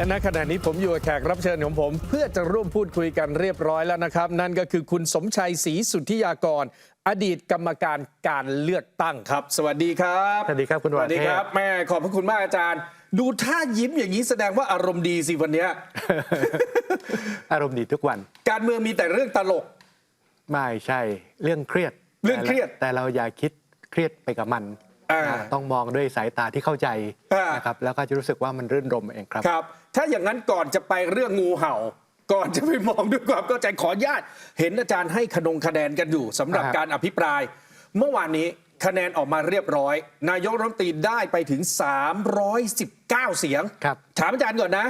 และณขณะนี้ผมอยู่กับแขกรับเชิญของผม เพื่อจะร่วมพูดคุยกันเรียบร้อยแล้วนะครับ นั่นก็คือคุณสมชัยศรีสุทธิยากร อดีตกรรมการการเลือกตั้งครับ สวัสดีครับสวัสดีครับคุณสวัสดีวรเทพครับแม่ขอบพระคุณมากอาจารย์ ดูท่ายิ้มอย่างนี้แสดงว่าอารมณ์ดีสิวันเนี้ยอารมณ์ดีทุกวัน การเมืองมีแต่เรื่องตลก ไม่ใช่เรื่องเครียดเรื่องเครียด แต่เราอย่าคิดเครียดไปกับมันอ่า นะต้องมองด้วยสายตาที่เข้าใจอ่านนะครับแล้วก็จะรู้สึกว่ามันรื่นรมเองครับ ครับ ถ้าอย่างนั้นก่อนจะไปเรื่องงูเห่า ก่อนจะไปมองด้วยความเข้าใจขออนุญาต เห็นอาจารย์ให้ขนงคะแนนกันอยู่สำหรับครับการอภิปราย เมื่อวานนี้คะแนนออกมาเรียบร้อย นายกรัฐมนตรีได้ไปถึง 319 เสียงครับถามอาจารย์ก่อนนะ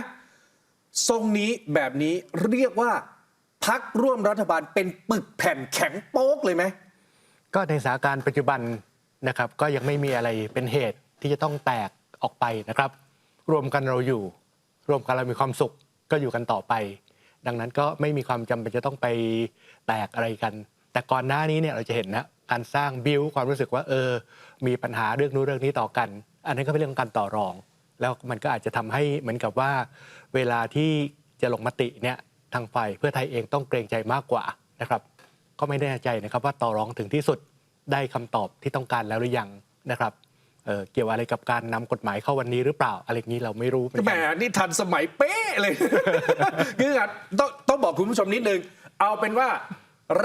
ทรงนี้แบบนี้เรียกว่าพักร่วมรัฐบาลเป็นปึกแผ่นแข็งโป๊กเลยไหมก็ในสถานการณ์ปัจจุบัน นะครับ ก็ยังไม่มีอะไรเป็นเหตุที่จะต้องแตกออกไปนะครับ รวมกันเราอยู่ รวมกันเรามีความสุขก็อยู่กันต่อไป ดังนั้นก็ไม่มีความจำเป็นจะต้องไปแตกอะไรกัน แต่ก่อนหน้านี้เนี่ยเราจะเห็นนะการสร้างบิวความรู้สึกว่าเออ มีปัญหาเรื่องนู้นเรื่องนี้ต่อกัน อันนั้นก็เป็นเรื่องของการต่อรอง แล้วมันก็อาจจะทำให้เหมือนกับว่า เวลาที่จะลงมติเนี่ยทางฝ่ายเพื่อไทยเองต้องเกรงใจมากกว่านะครับ ก็ไม่แน่ใจนะครับว่าต่อรองถึงที่สุด ได้คำตอบที่ต้องการแล้วหรือยังนะครับเอ่อเกี่ยวอะไรกับการนำกฎหมายเข้าวันนี้หรือเปล่า อะไรอย่างนี้เราไม่รู้เหมือนแหมกันนี่ทันสมัยเป๊ะเลยคืออะต้องต้องบอกคุณผู้ชมนิดนึง เอาเป็นว่า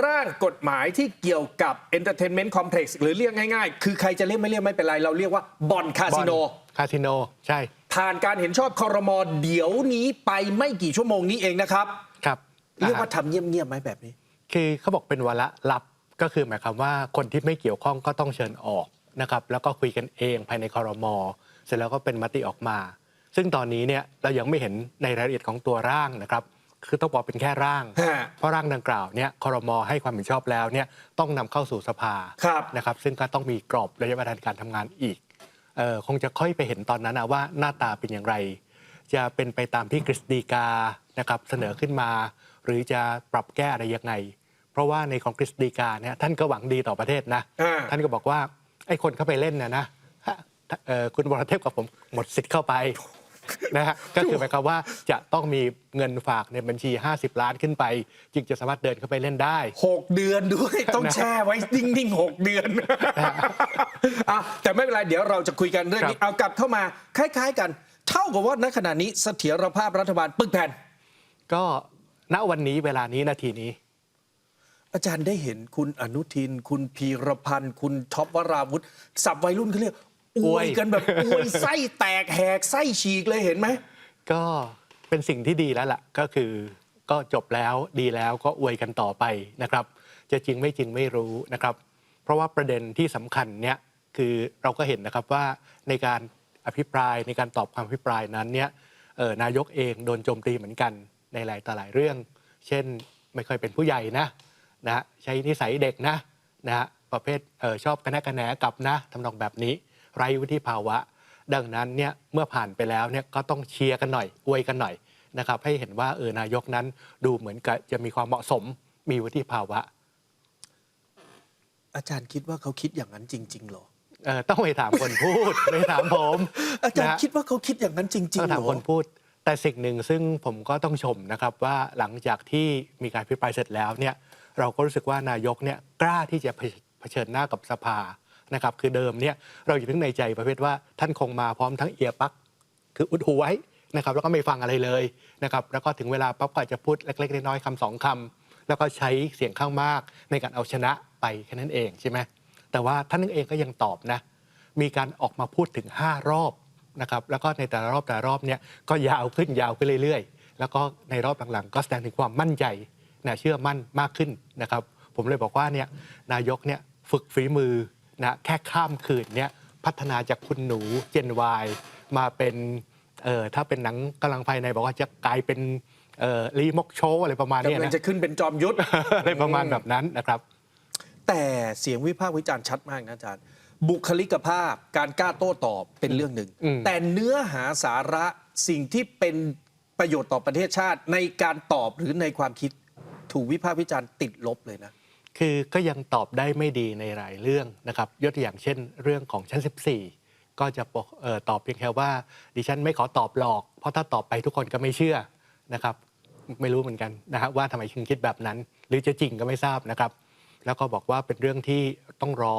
ร่างกฎหมายที่เกี่ยวกับ Entertainment Complex หรือเรียกง่ายๆ คือใครจะเรียกไม่เรียกไม่เป็นไร เราเรียกว่าบอลคาสิโนคาสิโนใช่ ผ่านการเห็นชอบคอรมอเดี๋ยวนี้ไปไม่กี่ชั่วโมงนี้เองนะครับ ครับ เรียกว่าอ่าทำเงียบๆไหมแบบนี้ คือเขาบอกเป็นวาระลับ ก็คือหมายความว่าคนที่ไม่เกี่ยวข้องก็ต้องเชิญออกนะครับแล้วก็คุยกันเองภายในคอรมอเสร็จแล้วก็เป็นมติออกมา ซึ่งตอนนี้เนี่ยเรายังไม่เห็นในรายละเอียดของตัวร่างนะครับ คือต้องบอกเป็นแค่ร่างฮะเพราะร่างดังกล่าวเนี่ยคอรมอให้ความเห็นชอบแล้วเนี่ยต้องนำเข้าสู่สภาครับนะครับซึ่งก็ต้องมีกรอบระยะเวลาในการทำงานอีกเออคงจะค่อยไปเห็นตอนนั้นนะว่าหน้าตาเป็นอย่างไร จะเป็นไปตามที่กฤษฎีกานะครับเสนอขึ้นมา หรือจะปรับแก้อะไรยังไง เพราะว่าในของกฤษฎีกาเนี่ยท่านก็หวังดีต่อประเทศนะอ่าท่านก็บอกว่าไอ้คนเข้าไปเล่นเนี่ยนะฮะเอ่อคุณบรเทพกับผมหมดสิทธิ์เข้าไปนะฮะก็คือหมายความว่าจะต้องมีเงินฝากในบัญชี 50 ล้านขึ้นไป จึงจะสามารถเดินเข้าไปเล่นได้ 6 เดือนด้วย ต้องแช่ไว้นิ่งๆ 6 เดือนอะแต่ไม่เป็นไร เดี๋ยวเราจะคุยกันเรื่องนี้ครับเอากลับเข้ามา คล้าย ๆ กัน เท่ากับว่าณขณะนี้เสถียรภาพรัฐบาลปึกแผ่น ก็ณวันนี้เวลานี้นาทีนี้ อาจารย์ได้เห็นคุณอนุทิน คุณพีรพันธ์ คุณท็อปวราวุธสับวัยรุ่นเขาเรียกออววย ยกันแบบอวยไส้แตกแหกไส้ฉีกเลยเห็นไหม ก็เป็นสิ่งที่ดีแล้วล่ะ ก็คือก็จบแล้วดีแล้วก็อวยกันต่อไปนะครับ จะจริงไม่จริงไม่รู้นะครับ เพราะว่าประเด็นที่สำคัญเนี่ยคือเราก็เห็นนะครับว่าในการอภิปรายในการตอบความอภิปรายนั้นเนี่ยเอ่อนายกเองโดนโจมตีเหมือนกันในหลายต่อหลายเรื่อง เช่นไม่ค่อยเป็นผู้ใหญ่นะ นะฮะใช้นิสัยเด็กนะนะฮะประเภทเออชอบกระแนะกระแหนกับนะทำนองแบบนี้ ไร้วุฒิภาวะ ดังนั้นเนี่ยเมื่อผ่านไปแล้วเนี่ยก็ต้องเชียร์กันหน่อยอวยกันหน่อยนะครับให้เห็นว่าเออนายกนั้นดูเหมือนกับจะมีความเหมาะสมมีวุฒิภาวะ อาจารย์คิดว่าเขาคิดอย่างนั้นจริงๆเหรอเออต้องไปถามคนพูด ไม่ถามผม อาจารย์นะฮะคิดว่าเขาคิดอย่างนั้นจริงต้องๆเหถารมอคนพูด แต่สิ่งหนึ่งซึ่งผมก็ต้องชมนะครับว่าหลังจากที่มีการพิปรายเสร็จแล้วเนี่ย เราก็รู้สึกว่านายกเนี่ยกล้าที่จะเผชิญหน้ากับสภานะครับคือเดิมเนี่ยเราอยู่นึกในใจประเภทว่าท่านคงมาพร้อมทั้งเอียร์ปัก คืออุดหูไว้นะครับแล้วก็ไม่ฟังอะไรเลยนะครับแล้วก็ถึงเวลาปั๊บก็จจะพูดเล็กๆน้อยๆคำสองคำแล้วก็ใช้เสียงข้างมากในการเอาชนะไปแค่นั้นเองใช่ไหมแต่ว่าท่านเองก็ยังตอบนะมีการออกมาพูดถึง 5 รอบนะครับแล้วก็ในแต่ละรอบแต่ละรอบเนี่ยก็ยาวขึ้นยาวขึ้นเรื่อยๆ แล้วก็ในรอบหลังๆ ก็แสดงถึงความมั่นใจ นะเชื่อมั่นมากขึ้นนะครับ ผมเลยบอกว่าเนี่ยนายกเนี่ยฝึกฝีมือนะแค่ข้ามคืนเนี่ยพัฒนาจากคุณหนูเจนวายมาเป็นเอ่อถ้าเป็นหนังกำลังภายในบอกว่าจะกลายเป็นเอ่อรีมกโชว์อะไรประมาณเนี้ยกำลังนะจะขึ้นเป็นจอมยุทธ อะไรประมาณแบบนั้นนะครับ แต่เสียงวิพากษ์วิจารณ์ชัดมากนะอาจารย์ บุคลิกภาพการกล้าโต้ตอบเป็นเรื่องหนึ่ง อืม แต่เนื้อหาสาระสิ่งที่เป็นประโยชน์ต่อประเทศชาติในการตอบหรือในความคิด ถูกวิพากษ์วิจารณ์ติดลบเลยนะ คือก็ยังตอบได้ไม่ดีในหลายเรื่องนะครับยกตัวอย่างเช่น เรื่องของชั้น 14 ก็จะอกเอตอบเพียงแค่ว่า ดิฉันไม่ขอตอบหรอก เพราะถ้าตอบไปทุกคนก็ไม่เชื่อนะครับไม่รู้เหมือนกันนะฮะว่าทำไมถึงคิดแบบนั้น หรือจะจริงก็ไม่ทราบนะครับ แล้วก็บอกว่าเป็นเรื่องที่ต้องรอ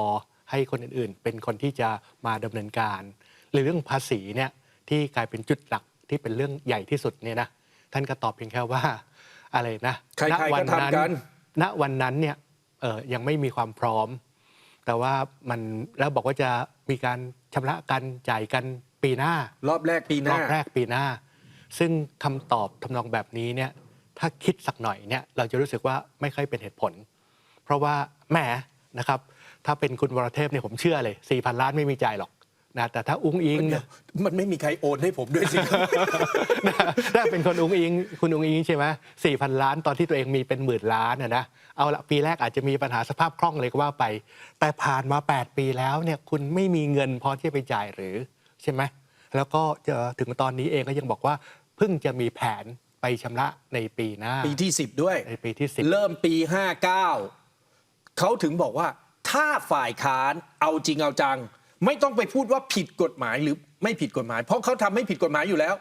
ให้คนอื่นๆ เป็นคนที่จะมาดำเนินการหรือเรื่องภาษีเนี่ยที่กลายเป็นจุดหลักที่เป็นเรื่องใหญ่ที่สุดเนี่ยนะท่านก็ตอบเพียงแค่ว่า อะไรนะใครๆณวัก็ทำกัน ณวันนั้นเนี่ยเอ่อยังไม่มีความพร้อม แต่ว่ามันแล้วบอกว่าจะมีการชำระกันจ่ายกันปีหน้า รอบแรกปีหรน้า อบแรกปีหน้า ซึ่งคำตอบทำนองแบบนี้เนี่ย ถ้าคิดสักหน่อยเนี่ย เราจะรู้สึกว่าไม่ค่อยเป็นเหตุผล เพราะว่าแหมนะครับ ถ้าเป็นคุณวรเทพเนี่ยผมเชื่อเลย 4,000 ล้านไม่มีจ่ายหรอก นะแต่ถ้าอุ้งอิงเดี๋เนี่ยวยมันไม่มีใครโอนให้ผมด้วยสิถ้าเป็นคนอุ้งอิง คุณอุ้งอิงใช่ไหมสี่พันล้านตอนที่ตัวเองมีเป็นหมื่นล้านนะนะเอาละปีแรกอาจจะมีปัญหาสภาพคล่องเลยก็ว่าไป แต่ผ่านมา 8 ปีแล้วเนี่ยคุณไม่มีเงินพอที่จะไปจ่ายหรือใช่ไหมแล้วก็จะถึงตอนนี้เองก็ยังบอกว่าเพิ่งจะมีแผนไปชำระในปีหน้าปีที่ 10 ด้วยในปีที่สิบเริ่มปี 59เขาถึงบอกว่าถ้าฝ่ายค้านเอาจริงเอาจัง ไม่ต้องไปพูดว่าผิดกฎหมายหรือไม่ผิดกฎหมาย เพราะเขาทำไม่ผิดกฎหมายอยู่แล้ว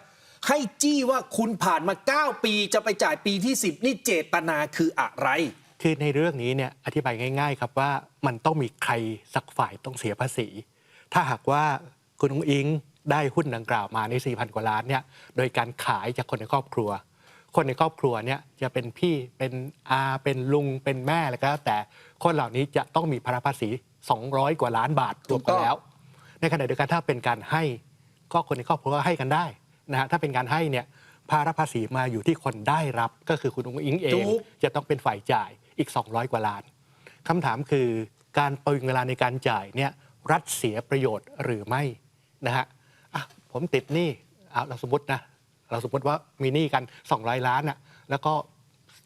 ให้จี้ว่าคุณผ่านมา 9 ปีจะไปจ่ายปีที่ 10 นี่เจตนาคืออะไร คือในเรื่องนี้เนี่ยอธิบายง่าย ๆ ครับว่ามันต้องมีใครสักฝ่ายต้องเสียภาษี ถ้าหากว่าคุณองอิงได้หุ้นดังกล่าวมาใน 4,000 กว่าล้านเนี่ยโดยการขายจากคนในครอบครัว คนในครอบครัวเนี่ยจะเป็นพี่เป็นอาเป็นลุงเป็นแม่อะไรก็แล้วแต่คนเหล่านี้จะต้องมีภาระภาษี 200 กว่าล้านบาทรวมกันแล้ว ในขณะเดียวกันถ้าเป็นการให้ก็คนในครอบครัวก็ให้กันได้นะฮะถ้าเป็นการให้เนี่ยภาระภาษีมาอยู่ที่คนได้รับก็คือคุณอุ้งอิงเองถูกจะต้องเป็นฝ่ายจ่ายอีก 200 กว่าล้านคำถามคือการประวิงเวลาในการจ่ายเนี่ยรัฐเสียประโยชน์หรือไม่นะฮะอะผมติดหนี้เอาเราสมมตินะเราสมมติว่ามีหนี้กัน 200 ล้านอะแล้วก็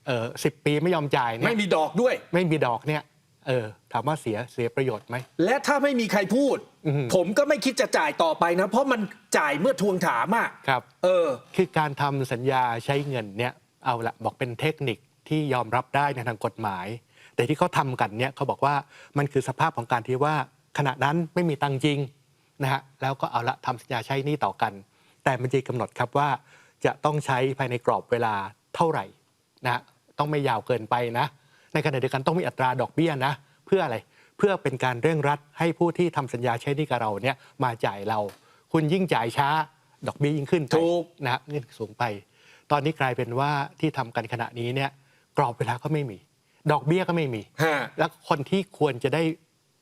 เออสิปีไม่ยอมจ่ายเนี่ยไม่มีดอกด้วย ไม่มีดอกเนี่ย เออถามว่าเสียเสียประโยชน์ไหม และถ้าไม่มีใครพูด อือหือผมก็ไม่คิดจะจ่ายต่อไปนะ เพราะมันจ่ายเมื่อทวงถามอะครับ เออ คือการทำสัญญาใช้เงินเนี่ยเอาละบอกเป็นเทคนิคที่ยอมรับได้ในทางกฎหมาย แต่ที่เขาทำกันเนี่ยเขาบอกว่ามันคือสภาพของการที่ว่าขณะนั้นไม่มีตังค์จริงนะฮะแล้วก็เอาละทำสัญญาใช้หนี้ต่อกัน แต่มันจะกำหนดครับว่าจะต้องใช้ภายในกรอบเวลาเท่าไหร่นะฮะต้องไม่ยาวเกินไปนะ ในขณะเดียวกันต้องมีอัตราดอกเบี้ยนะ เพื่ออะไรเพื่อเป็นการเร่งรัดให้ผู้ที่ทำสัญญาใช้หนี้กับเราเนี่ยมาจ่ายเรา คุณยิ่งจ่ายช้าดอกเบี้ยยิ่งขึ้นไปถูกนะฮะเงินสูงไป ตอนนี้กลายเป็นว่าที่ทำกันขณะนี้เนี่ยกรอบเวลาก็ไม่มี ดอกเบี้ยก็ไม่มีฮะแล้วคนที่ควรจะได้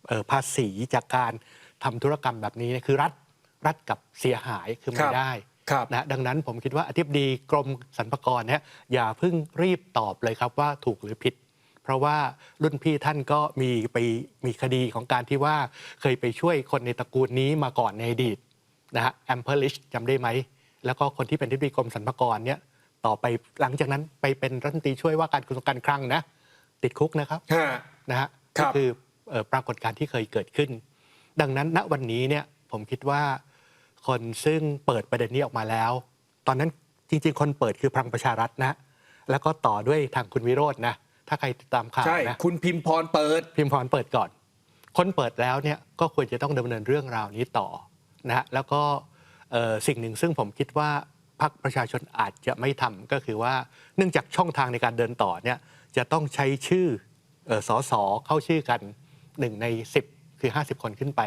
เอ่อภาษีจากการทำธุรกรรมแบบนี้เนี่ยคือรัฐรัฐกับเสียหายคือครัไม่บได้ครับนะดังนั้นผมคิดว่าอธิบดีกรมสรรพากรเนี่ยอย่าเพิ่งรีบตอบเลยครับว่าถูกหรือผิด เพราะว่ารุ่นพี่ท่านก็มีไปมีคดีของการที่ว่าเคยไปช่วยคนในตระกูลนี้มาก่อนในอดีตนะฮะแอมเพอร์ลิชจำได้ไหม แล้วก็คนที่เป็นที่ปรึกรมสรรพากรเนี่ยต่อไปหลังจากนั้นไปเป็นรัฐมนตรีช่วยว่าการกระทรวงการคลังนะติดคุกนะครับฮะนะฮะครัก็บคือเอ่อปรากฏการณ์ที่เคยเกิดขึ้น ดังนั้นณวันนี้เนี่ยผมคิดว่า คนซึ่งเปิดประเด็นนี้ออกมาแล้ว ตอนนั้นจริง ๆ คนเปิดคือพลังประชารัฐนะแล้วก็ต่อด้วยทางคุณวิโรจน์นะ ถ้าใครติดตามข่าวใช่ นะคุณพิมพรเปิด พิมพ์พรเปิดก่อน คนเปิดแล้วเนี่ยก็ควรจะต้องดำเนินเรื่องราวนี้ต่อนะฮะแล้วก็เอ่อสิ่งหนึ่งซึ่งผมคิดว่าพรรคประชาชนอาจจะไม่ทำก็คือว่าเนื่องจากช่องทางในการเดินต่อเนี่ยจะต้องใช้ชื่อเอ่อสอสอเข้าชื่อกันหนึ่งใน 10 คือ 50 คนขึ้นไป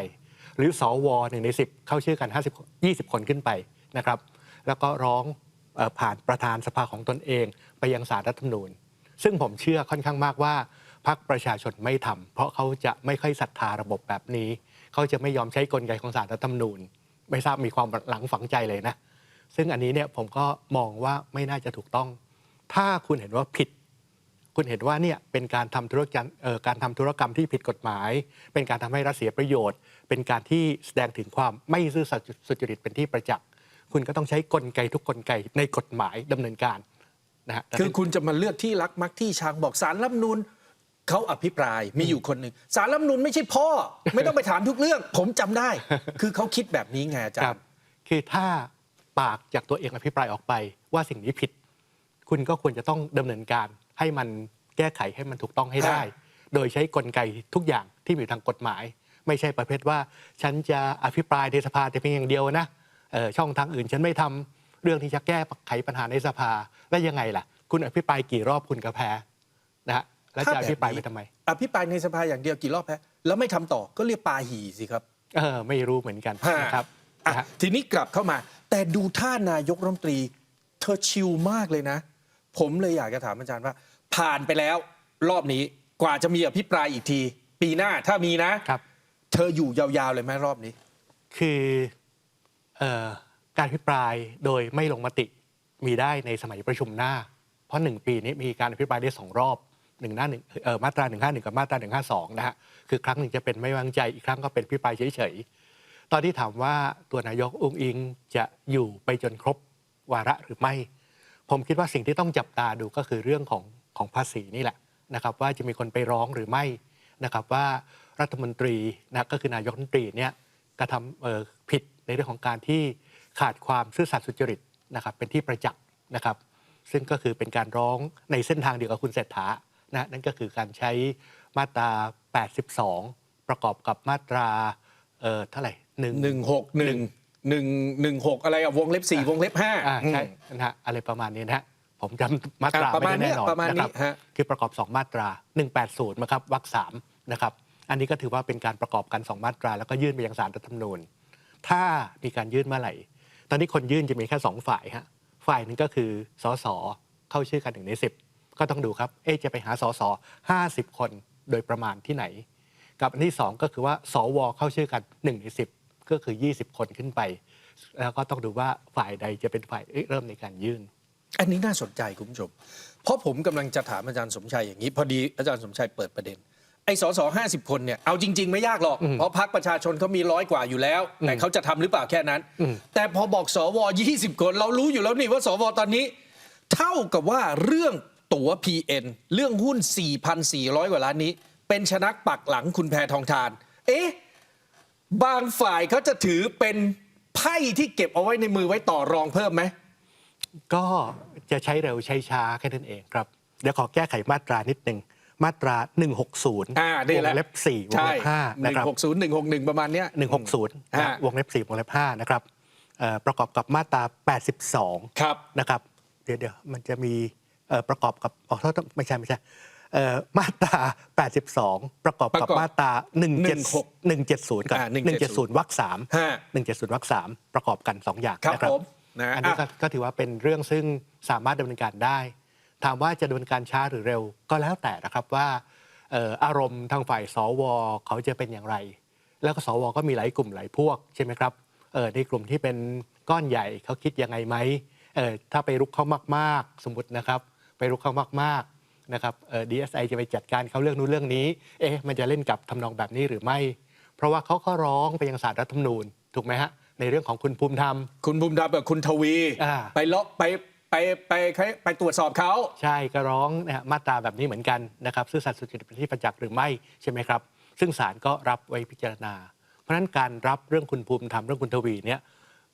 หรือสวหนึ่งใน 10 เข้าชื่อกัน 50 20 คนขึ้นไปนะครับ แล้วก็ร้องเอ่อผ่านประธานสภาของตนเอง ไปยังสารรัฐธรรมนูญ ซึ่งผมเชื่อค่อนข้างมากว่าพรรคประชาชนไม่ทำเพราะเขาจะไม่ค่อยศรัทธาระบบแบบนี้ เขาจะไม่ยอมใช้กลไกของสารรัฐธรรมนูญ ไม่ทราบมีความหลังฝังใจเลยนะ ซึ่งอันนี้เนี่ยผมก็มองว่าไม่น่าจะถูกต้อง ถ้าคุณเห็นว่าผิด คุณเห็นว่าเนี่ยเป็นการทำธุรกรรมเอ่อการทำธุรกรรมที่ผิดกฎหมาย เป็นการทำให้รัฐเสียประโยชน์ เป็นการที่แสดงถึงความไม่ซื่อสัตย์สุจริตเป็นที่ประจักษ์คุณก็ต้องใช้กลไกทุกกลไกในกฎหมายดำเนินการ นะฮะแต่คือคุณจะมาเลือกที่รักมักที่ชังบอกสารรัฐธรรมนูนเขาอภิปรายมีอยู่คนหนึ่งสารรัฐธรรมนูนไม่ใช่พ่อ ไม่ต้องไปถามทุกเรื่อง ผมจำได้ คือเขาคิดแบบนี้ไงอาจารครับย์คือถ้าปากจากตัวเองอภิปรายออกไป ว่าสิ่งนี้ผิด คุณก็ควรจะต้องดำเนินการให้มันแก้ไขให้มันถูกต้องให้ได้ โดยใช้กลไกทุกอย่างที่มีอยู่ทางกฎหมาย ไม่ใช่ประเภทว่า ฉันจะอภิปรายในสภาแต่เพียงอย่างเดียวนะเอ่อช่องทางอื่นฉันไม่ทำ เรื่องที่จะแก้ไขปัญหาในสภาแล้วยังไงล่ะ คุณอภิปรายกี่รอบคุณก็แพ้นะฮะแล้วจะอภิปรายไปทำไม อภิปรายในสภาอย่างเดียวกี่รอบแพ้แล้วไม่ทำต่อก็เรียกปาหีสิครับเออไม่รู้เหมือนกันนะครับอะนะฮะทีนี้กลับเข้ามา แต่ดูท่านายกรัฐมนตรี เธอชิลมากเลยนะ ผมเลยอยากจะถามอาจารย์ว่า ผ่านไปแล้ว รอบนี้กว่าจะมีอภิปรายอีกที ปีหน้าถ้ามีนะครับ เธออยู่ยาวๆเลยไหมรอบนี้ คือเออ การอภิปรายโดยไม่ลงมติมีได้ในสมัยประชุมหน้า เพราะหนึ่งปีนี้มีการอภิปรายได้สองรอบหนึ่งหน้าหนึ่งเออมาตราหนึ่งห้าหนึ่งกับมาตราหนึ่งห้าสองนะฮะคือครั้งหนึ่งจะเป็นไม่วางใจอีกครั้งก็เป็นอภิปรายเฉยๆ ตอนที่ถามว่าตัวนายกองค์อิงจะอยู่ไปจนครบวาระหรือไม่ ผมคิดว่าสิ่งที่ต้องจับตาดูก็คือเรื่องของของภาษีนี่แหละนะครับ ว่าจะมีคนไปร้องหรือไม่นะครับว่ารัฐมนตรีนะก็คือนายกรัฐมนตรีเนี่ยกระทำผิดในเรื่องของการที่ ขาดความซื่อสัตย์สุจริตนะครับเป็นที่ประจักษ์นะครับ ซึ่งก็คือเป็นการร้องในเส้นทางเดียวกับคุณเศรษฐานะนั่นก็คือการใช้มาตรา 82 ประกอบกับมาตราเอ่อเท่าไหร่หนึ่งหนึ่งหกหนึ่งหนึ่งหนึ่งหกอะไรอะวงเล็บสี่วงเล็บห้าอ่าใช่นะฮะอะไรประมาณนี้นะฮะผมจำมาตราอะประไม่มาณได้เนี้แน่ยนอนประมาณนะนี้ครับฮะคือประกอบ 2 มาตรา 180นะครับวรรคสามนะครับอันนี้ก็ถือว่าเป็นการประกอบกัน 2 มาตรา แล้วก็ยื่นไปยังศาลรัฐธรรมนูญ ถ้ามีการยื่นเมื่อไหร่ ตอนนี้คนยื่นจะมีแค่ 2 ฝ่ายฮะฝ่ายหนึ่งก็คือสสเข้าชื่อกันหนึ่งในสิบก็ต้องดูครับ เอ๊ะจะไปหาสส50คนโดยประมาณที่ไหน กับอันที่สองก็คือว่าสวเข้าชื่อกัน1ใน10 ก็คือ 20 คนขึ้นไป แล้วก็ต้องดูว่าฝ่ายใดจะเป็นฝ่ายเริ่มในการยื่น อันนี้น่าสนใจคุณผู้ชม เพราะผมกำลังจะถามอาจารย์สมชัยอย่างนี้ พอดีอาจารย์สมชัยเปิดประเด็น ไอ้สสห้าสิบคนเนี่ยเอาจริง ๆ ไม่ยากหรอก เพราะพักประชาชนเขามีร้อยกว่าอยู่แล้ว แต่เขาจะทำหรือเปล่าแค่นั้นอืมแต่พอบอกสวยี่สิบคน เรารู้อยู่แล้วนี่ว่าสวตอนนี้ เท่ากับว่าเรื่องตั๋ว PN เรื่องหุ้น 4,400 กว่าล้านนี้ เป็นชนักปักหลังคุณแพทองทาน เอ๊ะ บางฝ่ายเขาจะถือเป็นไพ่ที่เก็บเอาไว้ในมือไว้ต่อรองเพิ่มไหม ก็จะใช้เร็วใช้ช้าแค่นั้นเองครับ เดี๋ยวขอแก้ไขมาตรานิดหนึ่ง มาตรา 160อ่านี่วแหละ งเล็บ4วงใช่เล็บ5หนะนึ่งครับ หกศูนย์หนึ่งหกหนึ่งประมาณเนี้ย 160นะฮะ วงเล็บ4วงเล็บ5นะครับเอ่อประกอบกับมาตรา 82 ครับ นะครับ เดี๋ยวเดี๋ยวมันจะมีเอ่อประกอบกับอ๋อโทษไม่ใช่ไม่ใช่เอ่อมาตรา 82 ประกอบประกับกอบมาตรา16 170กับอ่า170 170วรรคสามฮะ 170วรรคสามประกอบกัน 2 อย่างครับนะครับผมนะอันนี้ก็อะก็ถือว่าเป็นเรื่องซึ่งสามารถดำเนินการได้ ถามว่าจะดำเนินการช้าหรือเร็วก็แล้วแต่นะครับว่าเอ่ออารมณ์ทางฝ่ายสวเขาจะเป็นอย่างไร แล้วก็สวก็มีหลายกลุ่มหลายพวกใช่ไหมครับเอ่อในกลุ่มที่เป็นก้อนใหญ่เขาคิดยังไงไหมเอ่อถ้าไปรุกเขามากๆ สมมตินะครับ ไปรุกเขามากๆนะครับเอ่อ DSI จะไปจัดการเขาเรื่องนู้นเรื่องนี้ เอ๊ะมันจะเล่นกับทำนองแบบนี้หรือไม่ เพราะว่าเขาก็ร้องไปยังศาลรัฐธรรมนูญถูกไหมฮะในเรื่องของคุณภูมิธรรม คุณภูมิธรรมกับคุณทวีอ่าไปเลาะไป ไปไปไปไปตรวจสอบเขาใช่ก็ร้องนะฮะมาตราแบบนี้เหมือนกันนะครับซื่อสัตย์สุจริตเป็นที่ประจักษ์หรือไม่ใช่ไหมครับ ซึ่งศาลก็รับไว้พิจารณา เพราะฉะนั้นการรับเรื่องคุณภูมิธรรมเรื่องคุณทวีเนี่ย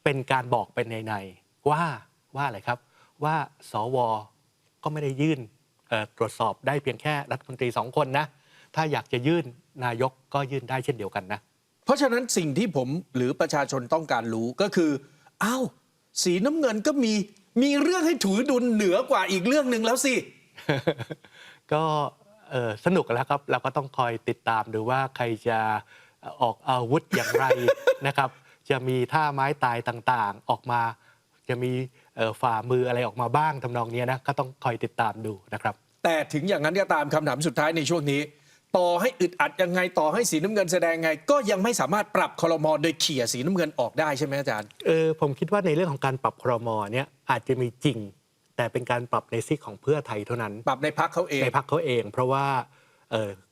เป็นการบอกเป็นในๆว่าว่าอะไรครับ ว่าสวก็ไม่ได้ยื่นเอ่อตรวจสอบได้เพียงแค่รัฐมนตรีสองคนนะ ถ้าอยากจะยื่นนายกก็ยื่นได้เช่นเดียวกันนะ เพราะฉะนั้นสิ่งที่ผมหรือประชาชนต้องการรู้ก็คืออ้าวสีน้ำเงินก็มี มีเรื่องให้ถือดุลเหนือกว่าอีกเรื่องหนึ่งแล้วสิ ก็เอ่อสนุกแล้วครับ เราก็ต้องคอยติดตามดูว่าใครจะออกอาวุธอย่างไรนะครับ จะมีท่าไม้ตายต่างๆ ออกมา จะมีเอ่อฝ่ามืออะไรออกมาบ้างทำนองเนี้ยนะก็ต้องคอยติดตามดูนะครับ แต่ถึงอย่างนั้นก็ตามคำถามสุดท้ายในช่วงนี้ ต่อให้อึดอัดยังไงต่อให้สีน้ำเงินแสดงไง ก็ยังไม่สามารถปรับคอรมอโดยเขี่ยสีน้ำเงินออกได้ใช่ไหมอาจารย์เออผมคิดว่าในเรื่องของการปรับครมเนี่ยอาจจะมีจริง แต่เป็นการปรับในซีกของเพื่อไทยเท่านั้น ปรับในพักเขาเองในพรรคเขาเอง เพราะว่า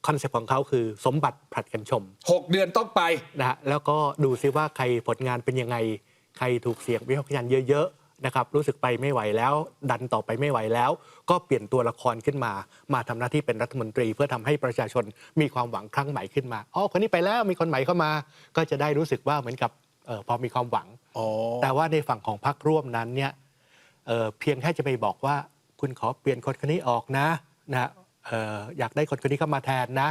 คอนเซ็ปต์ของเขาคือสมบัติผลัดกันชมหกเดือนต้องไปนะฮะแล้วก็ดูซิว่าใครผลงานเป็นยังไง ใครถูกเสียงวิพากษ์วิจารณ์เยอะๆ นะครับรู้สึกไปไม่ไหวแล้ว ดันต่อไปไม่ไหวแล้ว ก็เปลี่ยนตัวละครขึ้นมา มาทำหน้าที่เป็นรัฐมนตรี เพื่อทำให้ประชาชนมีความหวังครั้งใหม่ขึ้นมาอ๋อคนนี้ไปแล้วมีคนใหม่เข้ามา ก็จะได้รู้สึกว่าเหมือนกับเออพอมีความหวังอ๋อแต่ว่าในฝั่งของพรรคร่วมนั้นเนี่ยเอ่อเพียงแค่จะไปบอกว่า คุณขอเปลี่ยนคนคนนี้ออกนะนะเอ่ออยากได้คนคนนี้เข้ามาแทนนะ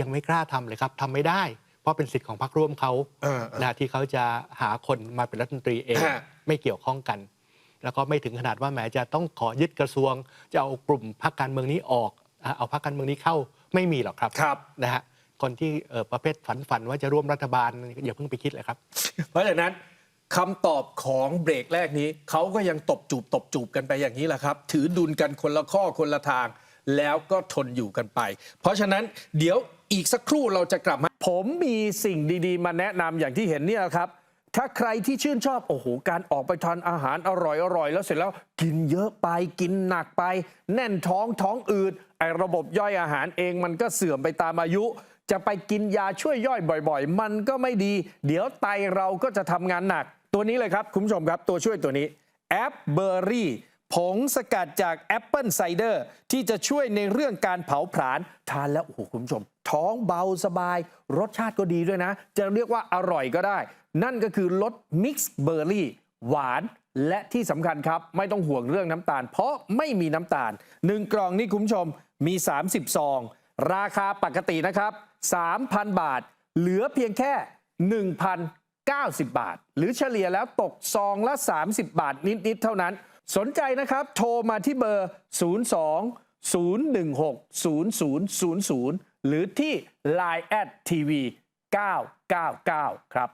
ยังไม่กล้าทำเลยครับทำไม่ได้เพเพราะเป็นสิทธิ์ของพรรคร่วมเขาเออเออนะที่เขาจะหาคนมาเป็นรัฐมนตรีเองฮะไม่เกี่ยวข้องกัน แล้วก็ไม่ถึงขนาดว่าแหมจะต้องขอยึดกระทรวง จะเอากลุ่มพรรคการเมืองนี้ออกอะเอาพรรคการเมืองนี้เข้าไม่มีหรอกครับครับนะฮะคนที่เอ่อประเภทฝันฝันว่าจะร่วมรัฐบาลอย่าเพิ่งไปคิดเลยครับ เพราะฉะนั้นคำตอบของเบรกแรกนี้เขาก็ยังตบจูบตบจูบกันไปอย่างนี้แหละครับ ถือดุลกันคนละข้อคนละทาง แล้วก็ทนอยู่กันไป เพราะฉะนั้นเดี๋ยวอีกสักครู่เราจะกลับมา ผมมีสิ่งดีๆ มาแนะนำอย่างที่เห็นเนี่ยครับ ถ้าใครที่ชื่นชอบโอ้โหการออกไปทานอาหารอร่อยๆแล้วเสร็จแล้วกินเยอะไปกินหนักไป แน่นท้องท้องอืดไอระบบย่อยอาหารเองมันก็เสื่อมไปตามอายุ จะไปกินยาช่วยย่อยบ่อยๆ มันก็ไม่ดี เดี๋ยวไตเราก็จะทำงานหนัก ตัวนี้เลยครับคุณผู้ชมครับตัวช่วยตัวนี้แอปเบอร์รี่ผงสกัดจากแอปเปิลไซเดอร์ที่จะช่วยในเรื่องการเผาผลาญทานแล้วโอ้โหคุณผู้ชม ท้องเบาสบาย รสชาติก็ดีด้วยนะ จะเรียกว่าอร่อยก็ได้ นั่นก็คือรสมิกซ์เบอร์รี่หวานและที่สำคัญครับ ไม่ต้องห่วงเรื่องน้ำตาล เพราะไม่มีน้ำตาล 1 กล่องนี่คุณผู้ชมมี 30 ซอง ราคาปกตินะครับ 3,000 บาท เหลือเพียงแค่ 1,090 บาท หรือเฉลี่ยแล้วตกซองละ 30 บาทนิด ๆ เท่านั้น สนใจนะครับ โทรมาที่เบอร์ 02 016 0000 หรือที่ Line แอดทีวี999 ครับ